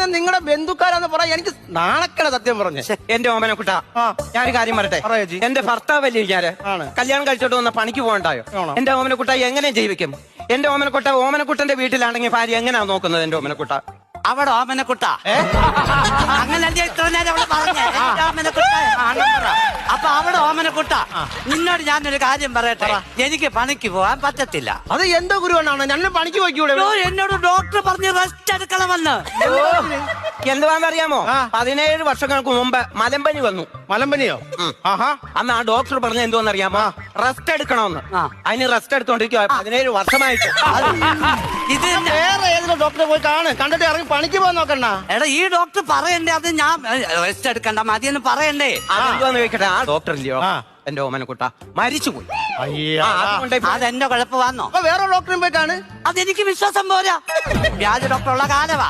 പറഞ്ഞ നിങ്ങളുടെ ബന്ധുക്കാരാന്ന് പറയാൻ എനിക്ക് നാണക്കണ സത്യം പറഞ്ഞു. എന്റെ ഓമനക്കുട്ട ഞാൻ ഒരു കാര്യം പറയട്ടെ. എന്റെ ഭർത്താവല്ലേ ഞാൻ. കല്യാണം കഴിച്ചോട്ട് വന്ന പണിക്ക് പോകണ്ടായോ? എന്റെ ഓമന കുട്ട എങ്ങനെ ജീവിക്കും. എന്റെ ഓമനക്കുട്ട ഓമനക്കുട്ടന്റെ വീട്ടിലാണെങ്കിൽ ഭാര്യ എങ്ങനെയാ നോക്കുന്നത് എന്റെ ഓമനക്കുട്ട അവിടെ ഓമനക്കുട്ട അങ്ങനല്ലേ ഇത്ര നേരം അവൾ പറഞ്ഞേ? ഓമനക്കുട്ട അപ്പൊ അവിടെ ഓമനക്കുട്ട നിന്നോട് ഞാനൊരു കാര്യം പറയട്ടെ? എനിക്ക് പണിക്ക് പോകാൻ പറ്റത്തില്ല. അത് എന്തോ ഗുരുവാണ് ഞാൻ പണിക്ക് പോയിക്കൂടെ എന്നോട് ഡോക്ടർ പറഞ്ഞ് റെസ്റ്റ് വന്ന്. എന്തുവാന്നറിയാമോ. പതിനേഴ് വർഷങ്ങൾക്ക് മുമ്പ് മലമ്പനി വന്നു. മലമ്പനിയോ? ആഹാ. അന്ന് ആ ഡോക്ടർ പറഞ്ഞ എന്തോന്നറിയാമോ റെസ്റ്റ് എടുക്കണമെന്ന്. അതിന് റെസ്റ്റ് എടുത്തോണ്ടിരിക്കുക പതിനേഴ് വർഷമായിട്ട്. ഇത്. വേറെ ഏതെങ്കിലും ഡോക്ടറെ പോയി കാണ്. കണ്ടിട്ട് ഇറങ്ങി പണിക്ക് പോകാൻ നോക്കണ്ട. എടാ ഈ ഡോക്ടർ പറയണ്ടേ? അത് ഞാൻ റെസ്റ്റ് എടുക്കണ്ട. മതിയെന്ന് പറയണ്ടേ? അതെന്തോന്ന് ചോദിക്കട്ടെ? ആ ഡോക്ടർ ഇല്ലയോ. എന്റെ ഓമനക്കുട്ട മരിച്ചുപോയി. അതെന്റെ കുഴപ്പമാണോ വേറെ ഡോക്ടറും പോയിട്ടാണ്? അതെനിക്ക് വിശ്വാസം പോരാ. വ്യാജ ഡോക്ടർ ഉള്ള കാലവാ.